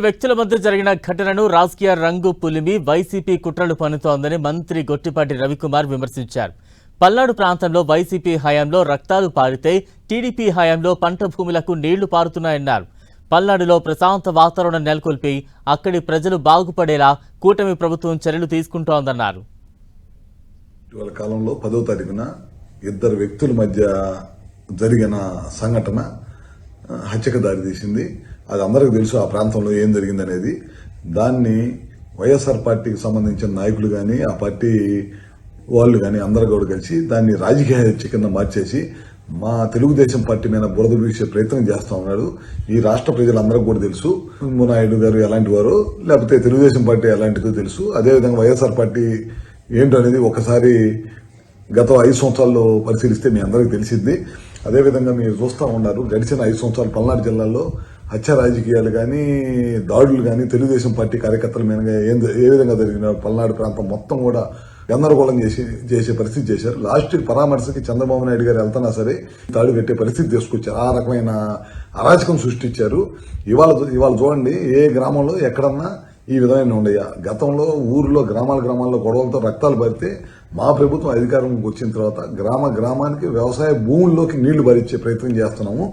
వ్యక్తుల మధ్య జరిగిన ఘటనను రాజకీయ రంగు పులిమి వైసీపీ కుట్రలు పన్నుతోందని మంత్రి గొట్టిపాటి రవికుమార్ విమర్శించారు. పల్నాడు ప్రాంతంలో వైసీపీ హయాంలో రక్తాలు పారితే టీడీపీ హయాంలో పంట భూములకు నీళ్ళు పారుతున్నాయన్నారు. పల్నాడులో ప్రశాంత వాతావరణం నెలకొల్పి అక్కడి ప్రజలు బాగుపడేలా కూటమి ప్రభుత్వం చర్యలు తీసుకుంటోందన్నారు. ఇటీవల కాలంలో పదో తారీఖున ఇద్దరు వ్యక్తుల మధ్య జరిగిన సంఘటన హత్యకు దారితీసింది. అది అందరికీ తెలుసు ఆ ప్రాంతంలో ఏం జరిగిందనేది. దాన్ని వైఎస్ఆర్ పార్టీకి సంబంధించిన నాయకులు కానీ ఆ పార్టీ వాళ్ళు కానీ అందరు కూడా కలిసి దాన్ని రాజకీయ హత్య కింద మార్చేసి మా తెలుగుదేశం పార్టీ మీద బురద వీసే ప్రయత్నం చేస్తా ఉన్నాడు. ఈ రాష్ట్ర ప్రజలందరికీ కూడా తెలుసు. నాయుడు గారు ఎలాంటి వారు లేకపోతే తెలుగుదేశం పార్టీ ఎలాంటిదో తెలుసు. అదేవిధంగా వైఎస్ఆర్ పార్టీ ఏంటో అనేది ఒకసారి గత ఐదు సంవత్సరాల్లో పరిశీలిస్తే మీ అందరికీ తెలిసింది. అదేవిధంగా మీరు చూస్తూ ఉన్నారు గడిచిన ఐదు సంవత్సరాలు పల్నాడు జిల్లాలో హత్య రాజకీయాలు కానీ దాడులు కానీ తెలుగుదేశం పార్టీ కార్యకర్తల మీద ఏం ఏ విధంగా జరిగిన పల్నాడు ప్రాంతం మొత్తం కూడా గందరగోళం చేసి చేసే పరిస్థితి చేశారు. లాస్ట్ పరామర్శకి చంద్రబాబు నాయుడు గారు వెళ్తున్నా సరే తాడు కట్టే పరిస్థితి తీసుకొచ్చారు. ఆ రకమైన అరాచకం సృష్టించారు. ఇవాళ ఇవాళ చూడండి ఏ గ్రామంలో ఎక్కడన్నా ఈ విధమైన ఉండయా? గతంలో ఊర్లో గ్రామాల గ్రామాల్లో గొడవలతో రక్తాలు పడితే మా ప్రభుత్వం అధికారంలోకి వచ్చిన తర్వాత గ్రామ గ్రామానికి వ్యవసాయ భూముల్లోకి నీళ్ళు భరించే ప్రయత్నం చేస్తున్నాము.